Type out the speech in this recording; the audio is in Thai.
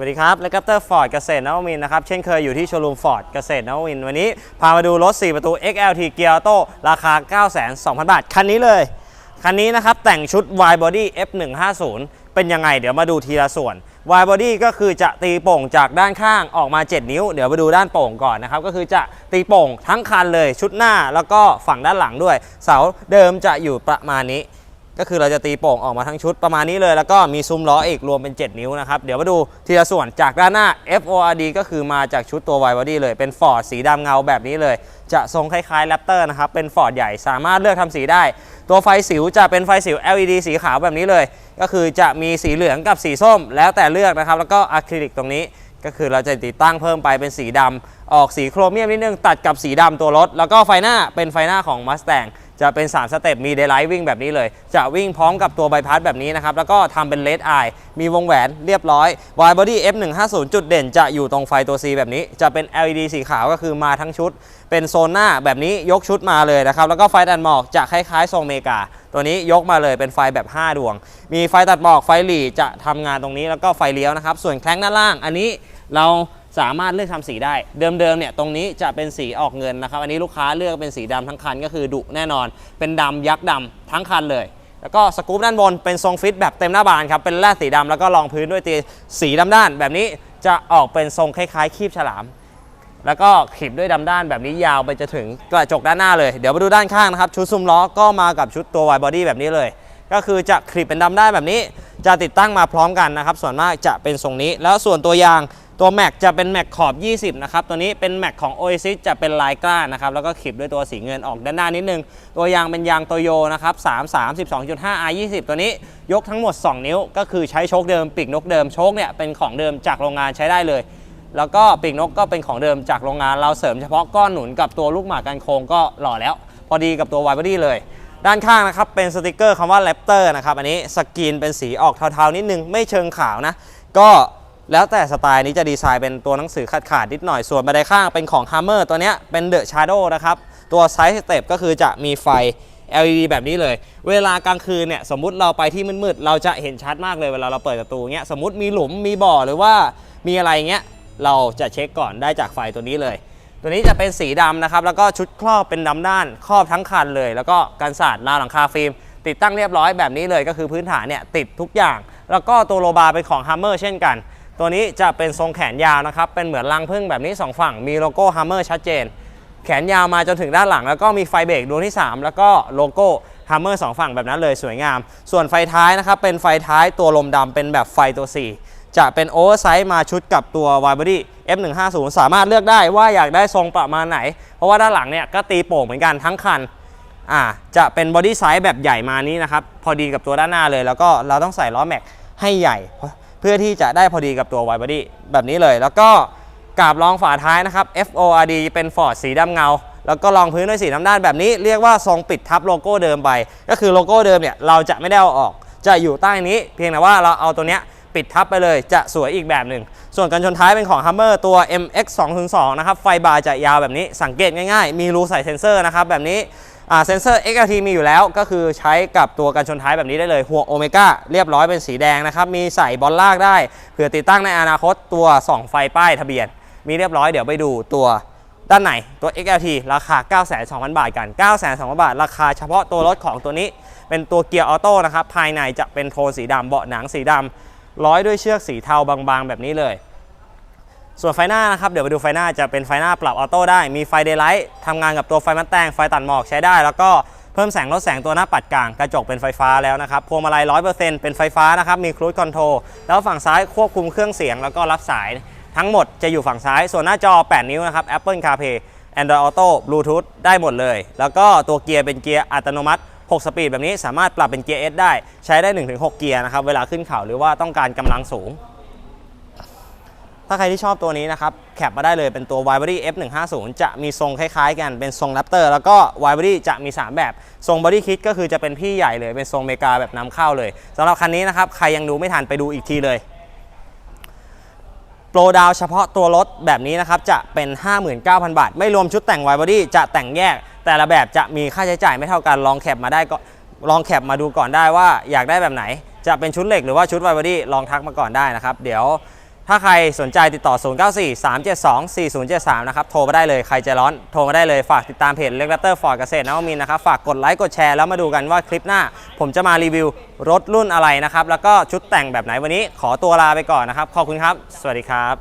สวัสดีครับ และกัปเตอร์ฟอร์ดเกษตรนวมินนะครับ เช่นเคยอยู่ที่โชว์รูมฟอร์ดเกษตรนวมิน วันนี้พามาดูรถ 4 ประตู XLT เกียร์ออโต้ราคา9,200 บาท คันนี้เลย คันนี้นะครับ แต่งชุด Y Body F150 เป็นยังไง เดี๋ยวมาดูทีละส่วน Y Body ก็คือจะตีโป่งจากด้านข้างออกมา 7 นิ้ว เดี๋ยวมาดูด้านโป่งก่อนนะครับ ก็คือจะตีโป่งทั้งคันเลยชุดหน้าแล้วก็ฝั่งด้านหลังด้วย เสาเดิมจะอยู่ประมาณนี้ ก็คือเราจะตีโป่งออกมาทั้งชุดประมาณนี้เลย แล้วก็มีซุ้มล้ออีกรวมเป็น 7 นิ้วนะครับ เดี๋ยวมาดูทีละส่วนจากด้านหน้า FORD ก็คือมาจากชุดตัว Y body เลยเป็นฟอร์ดสีดำเงาแบบนี้เลย จะทรงคล้ายๆแรปเตอร์นะครับเป็นฟอร์ดใหญ่สามารถเลือกทำสีได้ ตัวไฟสิวจะเป็นไฟสิว LED สีขาวแบบนี้เลย ก็คือจะมีสีเหลืองกับสีส้ม แล้วแต่เลือกนะครับแล้วก็อะคริลิกตรงนี้ก็คือเราจะติดตั้งเพิ่มไปเป็นสีดำออกสีโครเมียมนิดนึงตัดกับสีดำตัวรถ แล้วก็ไฟหน้าเป็นไฟหน้าของ Mustang จะเป็น 3 สเต็ปมีเด y l i g h t วิ่งแบบนี้เลย จะวิ่งพร้อมกับตัวใบพัดแบบนี้นะครับ แล้วก็ทำเป็นเลดไอมีวงแหวนเรียบร้อย Wide Body F150 จุดเด่นจะอยู่ตรงไฟตัว C แบบนี้ จะเป็น LED สีขาวก็คือมาทั้งชุด เป็นโซนหน้าแบบนี้ยกชุดมาเลยนะครับ แล้วก็ไฟตัดหมอกจะคล้ายๆทรงเมกา ตัวนี้ยกมาเลยเป็นไฟแบบ 5 ดวง มีไฟตัดหมอกไฟหลีจะทำงานตรงนี้แล้วก็ไฟเลี้ยวนะครับ ส่วนแคล้งด้านล่างอันนี้เรา สามารถเลือกทำสีได้ เดิมๆเนี่ยตรงนี้จะเป็นสีออกเงินนะครับ อันนี้ลูกค้าเลือกเป็นสีดำทั้งคันก็คือดุแน่นอน เป็นดำยักษ์ดำทั้งคันเลย แล้วก็สกู๊ปด้านบนเป็นทรงฟิตแบบเต็มหน้าบานครับ เป็นแร่สีดำแล้วก็รองพื้นด้วยตีสีดำด้าน แบบนี้จะออกเป็นทรงคล้ายๆคีบฉลาม แล้วก็ขีบด้วยดำด้านแบบนี้ยาวไปจะถึงกระจกด้านหน้าเลย เดี๋ยวมาดูด้านข้างนะครับ ชุดซุ้มล้อก็มากับชุดตัว Y body แบบนี้เลย ก็คือจะคลิปเป็นดำได้านแบบนี้ จะติดตั้งมาพร้อมกันนะครับ ส่วนมากจะเป็นทรงนี้ แล้วส่วนตัวยาง ตัวแม็กจะเป็นแม็กขอบ 20 นะครับ ตัวนี้เป็นแม็กของ Oasis จะเป็นลายกล้านะครับ แล้วก็ขีบด้วยตัวสีเงินออกด้านหน้านิดนึง ตัวยางเป็นยางโตโยนะครับ 3 3 12.5 R 20 ตัวนี้ยกทั้งหมด 2 นิ้ว ก็คือใช้โชคเดิมปีกนกเดิม โชคเนี่ยเป็นของเดิมจากโรงงานใช้ได้เลย แล้วก็ปีกนกก็เป็นของเดิมจากโรงงาน เราเสริมเฉพาะก้อนหนุนกับตัวลูกหมากกันโค้งก็หล่อแล้ว พอดีกับตัว Y body เลยด้านข้างนะครับเป็นสติกเกอร์คำว่า Raptor นะครับอันนี้สกรีนเป็นสีออกเทาๆนิดนึงไม่เชิงขาวนะ ก็ แล้วแต่สไตล์นี้จะดีไซน์เป็นตัวหนังสือขาดๆนิดหน่อยส่วนบันไดข้างเป็นของ Hammer ตัวนี้เป็น The Shadow นะครับ ตัวไซส์สเต็ปก็คือจะมีไฟ LED แบบนี้เลย เวลากลางคืนเนี่ยสมมุติเราไปที่มืดๆเราจะเห็นชัดมากเลยเวลาเราเปิดประตูเงี้ยสมมติมีหลุมมีบ่อหรือว่ามีอะไรเงี้ยเราจะเช็คก่อนได้จากไฟตัวนี้เลย ตัวนี้จะเป็นสีดำนะครับแล้วก็ชุดครอบเป็นดำด้านครอบทั้งคันเลย แล้วก็กันสาดราวหลังคาฟิล์มติดตั้งเรียบร้อยแบบนี้เลยก็คือพื้นฐานเนี่ยติดทุกอย่าง แล้วก็ตัวโลบาร์เป็นของ Hammer เช่นกัน ตัวนี้จะเป็นทรงแขนยาวนะครับ เป็นเหมือนรังพึ่งแบบนี้ 2 ฝั่ง มีโลโก้ Hammer ชัดเจน แขนยาวมาจนถึงด้านหลัง แล้วก็มีไฟเบรกดวงที่ 3 แล้วก็โลโก้ Hammer สองฝั่งแบบนั้นเลยสวยงาม ส่วนไฟท้ายนะครับ เป็นไฟท้ายตัวลมดำเป็นแบบไฟตัว 4 จะเป็นโอเวอร์ไซส์มาชุดกับตัว Y body F150 สามารถเลือกได้ว่าอยากได้ทรงประมาณไหน เพราะว่าด้านหลังเนี่ยก็ตีโป่งเหมือนกันทั้งคันอ่าจะเป็นบอดี้ไซส์แบบใหญ่มานี้นะครับ พอดีกับตัวด้านหน้าเลย แล้วก็เราต้องใส่ล้อแม็กให้ใหญ่ เพื่อที่จะได้พอดีกับตัว Y body แบบนี้เลย แล้วก็กาบรองฝาท้ายนะครับ FORD เป็นฟอร์ดสีดำเงา แล้วก็รองพื้นด้วยสีน้ำด้านแบบนี้ เรียกว่าทรงปิดทับโลโก้เดิมไป ก็คือโลโก้เดิมเนี่ยเราจะไม่ได้เอาออก จะอยู่ใต้นี้ เพียงแต่ว่าเราเอาตัวเนี้ยปิดทับไปเลย จะสวยอีกแบบหนึ่ง ส่วนกันชนท้ายเป็นของ Hummer ตัว MX 2 0 2นะครับ ไฟบาร์จะยาวแบบนี้ สังเกตง่ายๆ มีรูใส่เซ็นเซอร์นะครับแบบนี้ เซนเซอร์ XLT มีอยู่แล้วก็คือใช้กับตัวกันชนท้ายแบบนี้ได้เลยหัวโอเมก้าเรียบร้อยเป็นสีแดงนะครับ มีใส่บอลลากได้เผื่อติดตั้งในอนาคตตัวส่องไฟป้ายทะเบียน มีเรียบร้อยเดี๋ยวไปดูตัวด้านในตัว XLT ราคา 9,200 บาทกัน 9,200 บาท ราคาเฉพาะตัวรถของตัวนี้ เป็นตัวเกียร์ออโต้นะครับ ภายในจะเป็นโทนสีดำเบาะหนังสีดำร้อยด้วยเชือกสีเทาบางๆ แบบนี้เลย ส่วนไฟหน้านะครับ เดี๋ยวไปดูไฟหน้าจะเป็นไฟหน้าปรับออโต้ได้ มีไฟเดย์ไลท์ทำงานกับตัวไฟมัดแตงไฟตัดหมอกใช้ได้ แล้วก็เพิ่มแสงลดแสงตัวหน้าปัดกลาง กระจกเป็นไฟฟ้าแล้วนะครับ พวงมาลัย100%เป็นไฟฟ้านะครับ มีครู i คอนโทรล แล้วฝั่งซ้ายควบคุมเครื่องเสียงแล้วก็รับสายทั้งหมดจะอยู่ฝั่งซ้าย ส่วนหน้าจอ 8 นิ้วนะครับ Apple CarPlay Android Auto Bluetooth ได้หมดเลย แล้วก็ตัวเกียร์เป็นเกียร์อัตโนมัติ 6 สปีดแบบนี้สามารถปรับเป็นเกียร์ S ได้ ใช้ได้ 1-6 เกียร์นะครับ เวลาขึ้นเขาหรือว่าต้องการกำลังสูง ถ้าใครที่ชอบตัวนี้นะครับ แคปมาได้เลยเป็นตัว Y body F150 จะมีทรงคล้ายๆกันเป็นทรง Raptor แล้วก็ Y body จะมี 3 แบบ ทรง body kit ก็คือจะเป็นพี่ใหญ่เลย เป็นทรงเมกาแบบนำเข้าเลยสำหรับคันนี้นะครับ ใครยังดูไม่ทันไปดูอีกทีเลยโปรดาวเฉพาะตัวรถแบบนี้นะครับ จะเป็น 59,000 บาท ไม่รวมชุดแต่ง Y body จะแต่งแยก แต่ละแบบจะมีค่าใช้จ่ายไม่เท่ากันลองแคปมาได้ก็ลองแคปมาดูก่อนได้ว่าอยากได้แบบไหน จะเป็นชุดเหล็กหรือว่าชุด Y body ลองทักมาก่อนได้นะครับ เดี๋ยว ถ้าใครสนใจติดต่อ 0943724073 นะครับ โทรมาได้เลย ใครจะร้อน โทรมาได้เลย ฝากติดตามเพจเล็กแรปเตอร์ฟอร์ดเกษตรนวมินนะครับ ฝากกดไลค์ กดแชร์ แล้วมาดูกันว่าคลิปหน้า ผมจะมารีวิวรถรุ่นอะไรนะครับ แล้วก็ชุดแต่งแบบไหนวันนี้ ขอตัวลาไปก่อนนะครับ ขอบคุณครับ สวัสดีครับ